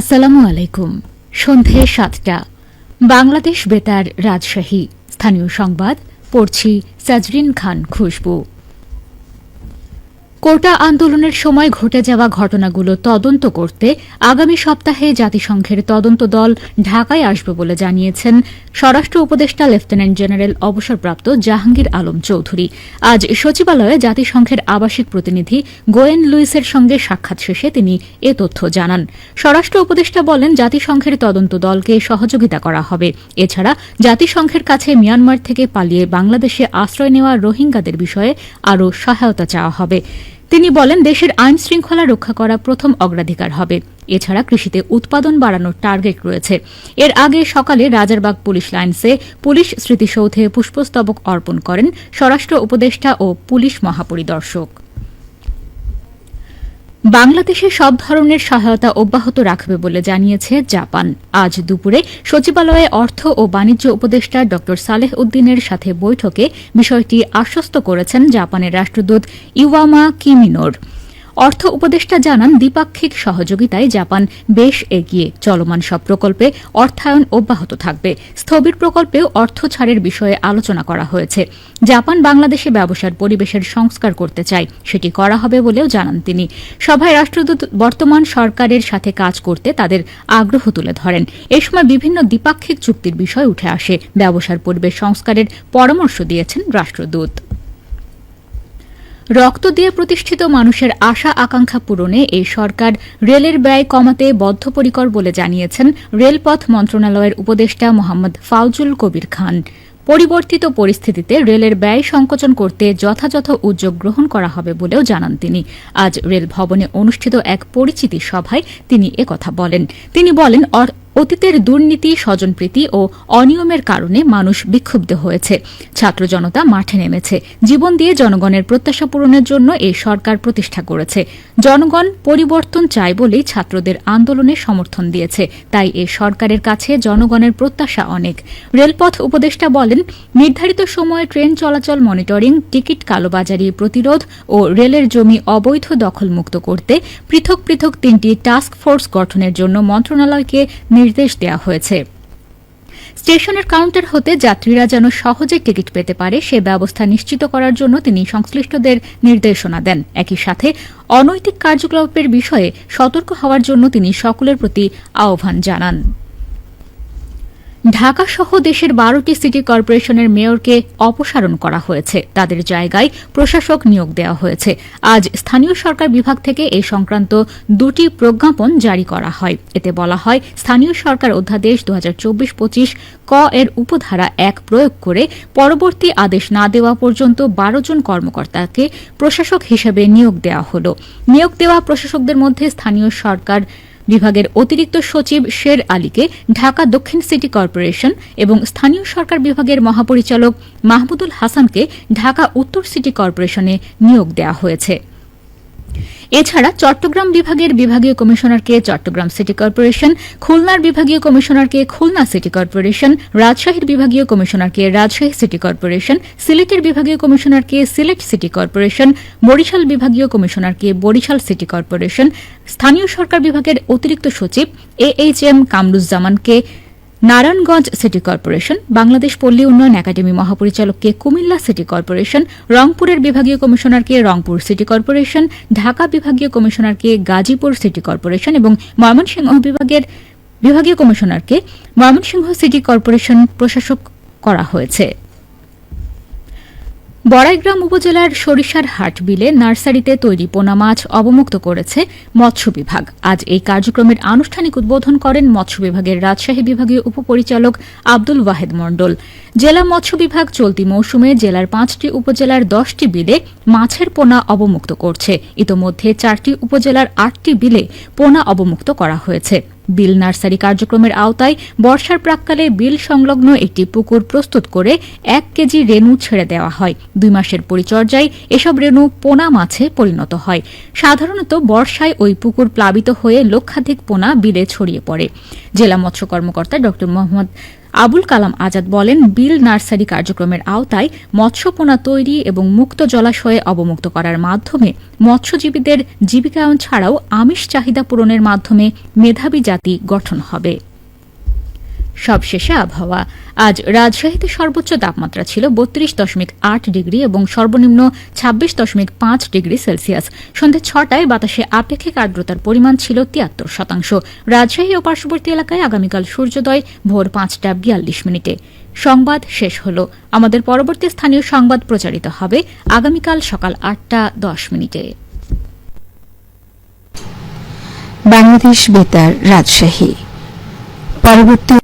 আসসালামু আলাইকুম। সন্ধে সাতটা। বাংলাদেশ বেতার রাজশাহী। স্থানীয় সংবাদ পড়ছি সাজরিন খান খুশবু। কোটা আন্দোলনের সময় ঘটে যাওয়া ঘটনাগুলো তদন্ত করতে আগামী সপ্তাহে জাতিসংঘের তদন্ত দল ঢাকায় আসবে বলে জানিয়েছেন স্বরাষ্ট্র উপদেষ্টা লেফটেন্যান্ট জেনারেল অবসরপ্রাপ্ত জাহাঙ্গীর আলম চৌধুরী। আজ সচিবালয়ে জাতিসংঘের আবাসিক প্রতিনিধি গোয়েন লুইসের সঙ্গে সাক্ষাৎ শেষে তিনি এ তথ্য জানান। স্বরাষ্ট্র উপদেষ্টা বলেন, জাতিসংঘের তদন্ত দলকে সহযোগিতা করা হবে। এছাড়া জাতিসংঘের কাছে মিয়ানমার থেকে পালিয়ে বাংলাদেশে আশ্রয় নেওয়া রোহিঙ্গাদের বিষয়ে আরও সহায়তা চাওয়া হবে। তিনি বলেন, দেশের আইন শৃঙ্খলা রক্ষা করা প্রথম অগ্রাধিকার হবে। এছাড়া কৃষিতে উৎপাদন বাড়ানোর টার্গেট রয়েছে। এর আগে সকালে রাজারবাগ পুলিশ লাইন্সে পুলিশ স্মৃতিসৌধে পুষ্পস্তবক অর্পণ করেন স্বরাষ্ট্র উপদেষ্টা ও পুলিশ মহাপরিদর্শক। বাংলাদেশে সব ধরনের সহায়তা অব্যাহত রাখবে বলে জানিয়েছে জাপান। আজ দুপুরে সচিবালয়ে অর্থ ও বাণিজ্য উপদেষ্টা ড সালেহ উদ্দিনের সাথে বৈঠকে বিষয়টি আশ্বস্ত করেছেন জাপানের রাষ্ট্রদূত ইওয়ামা কিমিনোর। অর্থ উপদেষ্টা জানান, দ্বিপাক্ষিক সহযোগিতায় জাপান বেশ এগিয়ে। চলমান সব প্রকল্পে অর্থায়ন অব্যাহত থাকবে। স্থবির প্রকল্পেও অর্থ ছাড়ের বিষয়ে আলোচনা করা হয়েছে। জাপান বাংলাদেশে ব্যবসার পরিবেশের সংস্কার করতে চায়। সেটি করা হবে বলেও জানান তিনি। সভায় রাষ্ট্রদূত, বর্তমান সরকারের সাথে কাজ করতে তাদের আগ্রহ তুলে ধরেন। এ সময় বিভিন্ন দ্বিপাক্ষিক চুক্তির বিষয় উঠে আসে। ব্যবসার পরিবেশ সংস্কারের পরামর্শ দিয়েছেন রাষ্ট্রদূত। রক্ত দিয়ে প্রতিষ্ঠিত মানুষের আশা আকাঙ্ক্ষা পূরণে এই সরকার রেলের ব্যয় কমাতে বদ্ধপরিকর বলে জানিয়েছেন রেলপথ মন্ত্রণালয়ের উপদেষ্টা মোহাম্মদ ফাউজুল কবির খান। পরিবর্তিত পরিস্থিতিতে রেলের ব্যয় সংকোচন করতে যথাযথ উদ্যোগ গ্রহণ করা হবে বলেও জানান তিনি। আজ রেল ভবনে অনুষ্ঠিত এক পরিচিতি সভায় তিনি একথা বলেন। তিনি বলেন অতীতের দুর্নীতি, স্বজনপ্রীতি ও অনিয়মের কারণে মানুষ বিক্ষুব্ধ হয়েছে। ছাত্র জনতা মাঠে নেমেছে। জীবন দিয়ে জনগণের প্রত্যাশা পূরণের জন্য এই সরকার প্রতিষ্ঠা করেছে। জনগণ পরিবর্তন চায় বলেই ছাত্রদের আন্দোলনে সমর্থন দিয়েছে। তাই এ সরকারের কাছে জনগণের প্রত্যাশা অনেক। রেলপথ উপদেষ্টা বলেন, নির্ধারিত সময়ে ট্রেন চলাচল মনিটরিং, টিকিট কালোবাজারি প্রতিরোধ ও রেলের জমি অবৈধ দখলমুক্ত করতে পৃথক পৃথক তিনটি টাস্ক ফোর্স গঠনের জন্য মন্ত্রণালয়কে নির্দেশ দেওয়া হয়েছে। স্টেশনের কাউন্টার হতে যাত্রীরা যেন সহজে টিকিট পেতে পারে, সে ব্যবস্থা নিশ্চিত করার জন্য তিনি সংশ্লিষ্টদের নির্দেশনা দেন। একই সাথে অনৈতিক কার্যকলাপের বিষয়ে সতর্ক হওয়ার জন্য তিনি সকলের প্রতি আহ্বান জানান। ঢাকা সহ দেশের বারোটি সিটি কর্পোরেশনের মেয়রকে অপসারণ করা হয়েছে। তাদের জায়গায় প্রশাসক নিয়োগ দেওয়া হয়েছে। আজ স্থানীয় সরকার বিভাগ থেকে এ সংক্রান্ত দুটি প্রজ্ঞাপন জারি করা হয়। এতে বলা হয়, স্থানীয় সরকার অধ্যাদেশ দু হাজার ক এর উপধারা এক প্রয়োগ করে পরবর্তী আদেশ না দেওয়া পর্যন্ত বারো জন কর্মকর্তাকে প্রশাসক হিসেবে নিয়োগ দেওয়া হল। নিয়োগ দেওয়া প্রশাসকদের মধ্যে স্থানীয় সরকার বিভাগের অতিরিক্ত সচিব শের আলীকে ঢাকা দক্ষিণ সিটি কর্পোরেশন এবং স্থানীয় সরকার বিভাগের মহাপরিচালক মাহমুদুল হাসানকে ঢাকা উত্তর সিটি কর্পোরেশনে নিয়োগ দেওয়া হয়েছে। এছাড়া চট্টগ্রাম বিভাগের বিভাগীয় কমিশনারকে চট্টগ্রাম সিটি কর্পোরেশন, খুলনার বিভাগীয় কমিশনারকে খুলনা সিটি কর্পোরেশন, রাজশাহীর বিভাগীয় কমিশনারকে রাজশাহী সিটি কর্পোরেশন, সিলেটের বিভাগীয় কমিশনারকে সিলেট সিটি কর্পোরেশন, বরিশাল বিভাগীয় কমিশনারকে বরিশাল সিটি কর্পোরেশন, স্থানীয় সরকার বিভাগের অতিরিক্ত সচিব এ এইচ এম কামরুজ্জামানকে নারায়ণগঞ্জ সিটি কর্পোরেশন, বাংলাদেশ পল্লী উন্নয়ন একাডেমি মহাপরিচালককে কুমিল্লা সিটি কর্পোরেশন, রংপুরের বিভাগীয় কমিশনারকে রংপুর সিটি কর্পোরেশন, ঢাকা বিভাগীয় কমিশনারকে গাজীপুর সিটি কর্পোরেশন এবং ময়মনসিংহ বিভাগের বিভাগীয় কমিশনারকে ময়মনসিংহ সিটি কর্পোরেশন প্রশাসক করা হয়েছে। বড়াইগ্রাম উপজেলার সরিষার হাট বিলে নার্সারিতে তৈরি পোনা মাছ অবমুক্ত করেছে মৎস্য বিভাগ। আজ এই কার্যক্রমের আনুষ্ঠানিক উদ্বোধন করেন মৎস্য বিভাগের রাজশাহী বিভাগীয় উপপরিচালক আব্দুল ওয়াহেদ মণ্ডল। জেলা মৎস্য বিভাগ চলতি মৌসুমে জেলার পাঁচটি উপজেলার দশটি বিলে মাছের পোনা অবমুক্ত করছে। ইতোমধ্যে চারটি উপজেলার আটটি বিলে পোনা অবমুক্ত করা হয়েছে। বিল নার্সারি কার্যক্রমের আওতায় বর্ষার প্রাককালে বিল সংলগ্ন একটি পুকুর প্রস্তুত করে এক কেজি রেণু ছেড়ে দেওয়া হয়। দুই মাসের পরিচর্যায় এসব রেণু পোনা মাছে পরিণত হয়। সাধারণত বর্ষায় ওই পুকুর প্লাবিত হয়ে লক্ষাধিক পোনা বিলে ছড়িয়ে পড়ে। জেলা মৎস্য কর্মকর্তা ড মোহাম্মদ আবুল কালাম আজাদ বলেন, বিল নার্সারি কার্যক্রমের আওতায় মৎস্যপোনা তৈরি এবং মুক্ত জলাশয়ে অবমুক্ত করার মাধ্যমে মৎস্যজীবীদের জীবিকায়ন ছাড়াও আমিষ চাহিদা পূরণের মাধ্যমে মেধাবী জাতি গঠন হবে। সবশেষে আবহাওয়া। আজ রাজশাহীতে সর্বোচ্চ তাপমাত্রা ছিল বত্রিশ দশমিক আট ডিগ্রি এবং সর্বনিম্ন ছাব্বিশ দশমিক পাঁচ ডিগ্রি সেলসিয়াস। সন্ধ্যে ছটায় বাতাসে আপেক্ষিক আর্দ্রতার পরিমাণ ছিল তিয়াত্তর শতাংশ। রাজশাহী ও পার্শ্ববর্তী এলাকায় আগামীকাল সূর্যোদয়, ভোর পাঁচটা বিয়াল্লিশ মিনিটে। সংবাদ শেষ হল। আমাদের পরবর্তী স্থানীয় সংবাদ প্রচারিত হবে আগামীকাল সকাল আটটা দশ মিনিটে। বাংলাদেশ বেতার, রাজশাহী। পরবর্তী